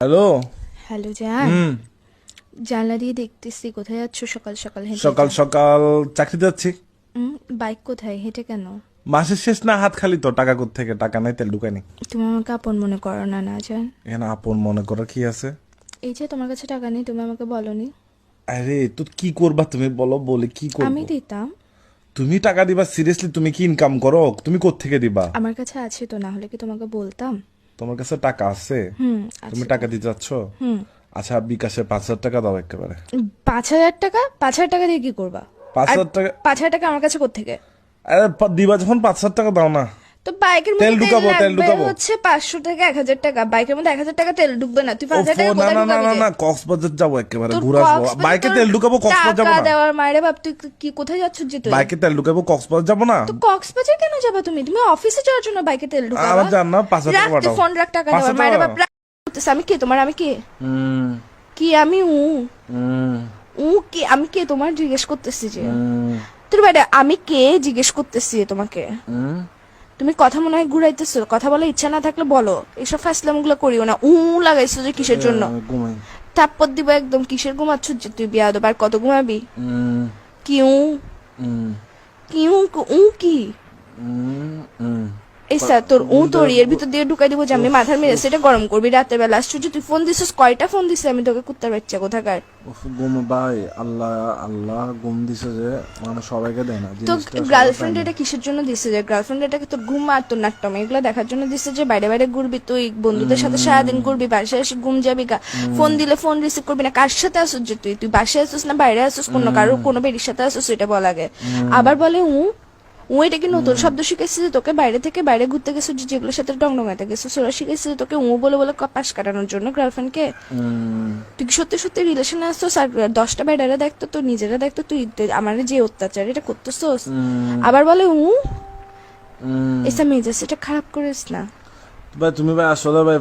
Hello? Hello জান। হুম। জানলা দিয়ে দেখতেছি কোথায় যাচ্ছ? সকাল সকাল হেঁটে সকাল সকাল চাকরি যাচ্ছি। বাইক কোথায়? হেঁটে কেন? মাসের শেষ না হাত খালি তো টাকা কোথ থেকে টাকা নাই তেল ঢুকায়নি তুমি আমাকে আপন মনে করো না না জান। এখানে আপন মনে করার কি আছে? এই যে তোমার কাছে টাকা নেই তুমি আমাকে বলনি। আরে তো কি করবা তুমি? বলো বলে কি করব? আমি দিতাম। তুমি টাকা দিবা সিরিয়াসলি তুমি কি ইনকাম করো? তুমি কোথ থেকে দিবা? আমার কাছে আছে তো না হলে কি তোমাকে বলতাম? তোমার কাছে টাকা আছে? তুমি টাকা দিতে যাচ্ছ? আচ্ছা বিকাশে পাঁচ হাজার টাকা দাও একেবারে। পাঁচ হাজার টাকা? পাঁচ হাজার টাকা দিয়ে কি করবা? পাঁচ হাজার টাকা পাঁচ হাজার টাকা আমার কাছে কোথেকে আরে দিবা যখন পাঁচ হাজার টাকা দাও না। তো বাইকের তেল মধ্যে ঢুকাবো, তেল ঢুকাবো। হচ্ছে পাঁচশো থেকে এক হাজার টাকা। বাইকের মধ্যে এক হাজার টাকা তেল ঢুকবে না। তুই পাঁচ হাজার টাকা না না না না না কক্সবাজার যাব একেবারে ঘুরে আসব। বাইকে তেল ঢুকাবো কক্সবাজার যাব টাকা না। দেওয়ার মায়ের বাপ তুই কি কোথায় যাচ্ছ যে তুই বাইকে তেল ঢুকাবো কক্সবাজার যাব না। তো কক্সবাজার কেন যাবা তুমি? তুমি অফিসে যাওয়ার জন্য বাইকে তেল ঢুকাবা। আমার জান না পাঁচ হাজার টাকা পাঠাও। ফোন রাখ টাকা দেওয়ার মায়ের বাপ আমি কে? তোমার আমি কে? হুম, কি আমি উ? হুম, উ কি? আমি কে? তোমার জিজ্ঞেস করতেছি যে। হুম, তোর বাইরে আমি কে? জিজ্ঞেস করতেছি তোমাকে। হুম। তুমি কথা মনে হয় ঘুরাইতেছো কথা বলার ইচ্ছা না থাকলে বলো। এইসব ফাসলামগুলো করিও না উ লাগাইছো যে কিসের জন্য? ঘুমাই। থাপ্পর দিব একদম কিসের ঘুমাচ্ছ যে তুই বিয়া দেবার কত ঘুমাবি? কিউ? কিউ উ কি? স্যার তোর উ তোর এর ভিতর দিয়ে ঢুকাই দিব যে আমি মাথার মেরে সেটা গরম করবি রাতের বেলা। আশ্চর্য তুই ফোন দিছিস? কয়টা ফোন দিছিস? আমি তোকে কুত্তার বাচ্চা কোথাকার? ঘুম ভাই আল্লাহ আল্লাহ ঘুম দিছে যে মানে সবাইকে দেয় না তো গার্লফ্রেন্ড এটা কিসের জন্য দিছে যে? গার্লফ্রেন্ড এটাকে তোর ঘুম আর তোর নাট্যম এগুলো দেখার জন্য দিছে যে বাইরে বাইরে ঘুরবি তুই বন্ধুদের সাথে সারাদিন ঘুরবি বাসায় এসে ঘুম যাবি গা। ফোন দিলে ফোন রিসিভ করবি না কার সাথে আসুস যে তুই? তুই বাসায় আসুস না বাইরে আসুস কোনো কারও কোনো বেরির সাথে আসুস এটা বলা লাগে আবার বলে উ ও এটা কি নতুন শব্দ শিখেছিস যে তোকে বাইরে থেকে বাইরে ঘুরতে গেছিস যে যেগুলোর সাথে ডংডঙাতে গেছিস ওরা শিখেছিস যে তোকে উ বলে বলে পাশ কাটানোর জন্য গার্লফ্রেন্ডকে তুই কি সত্যি সত্যি রিলেশনে আসছোস আর দশটা বেডারে দেখতো তুই নিজেরা দেখতো তুই আমার যে অত্যাচার এটা করতেছোস? আবার বলে উ। এসা মেজাজ এটা খারাপ করিস না। তুমি ভাই আসলে ভাই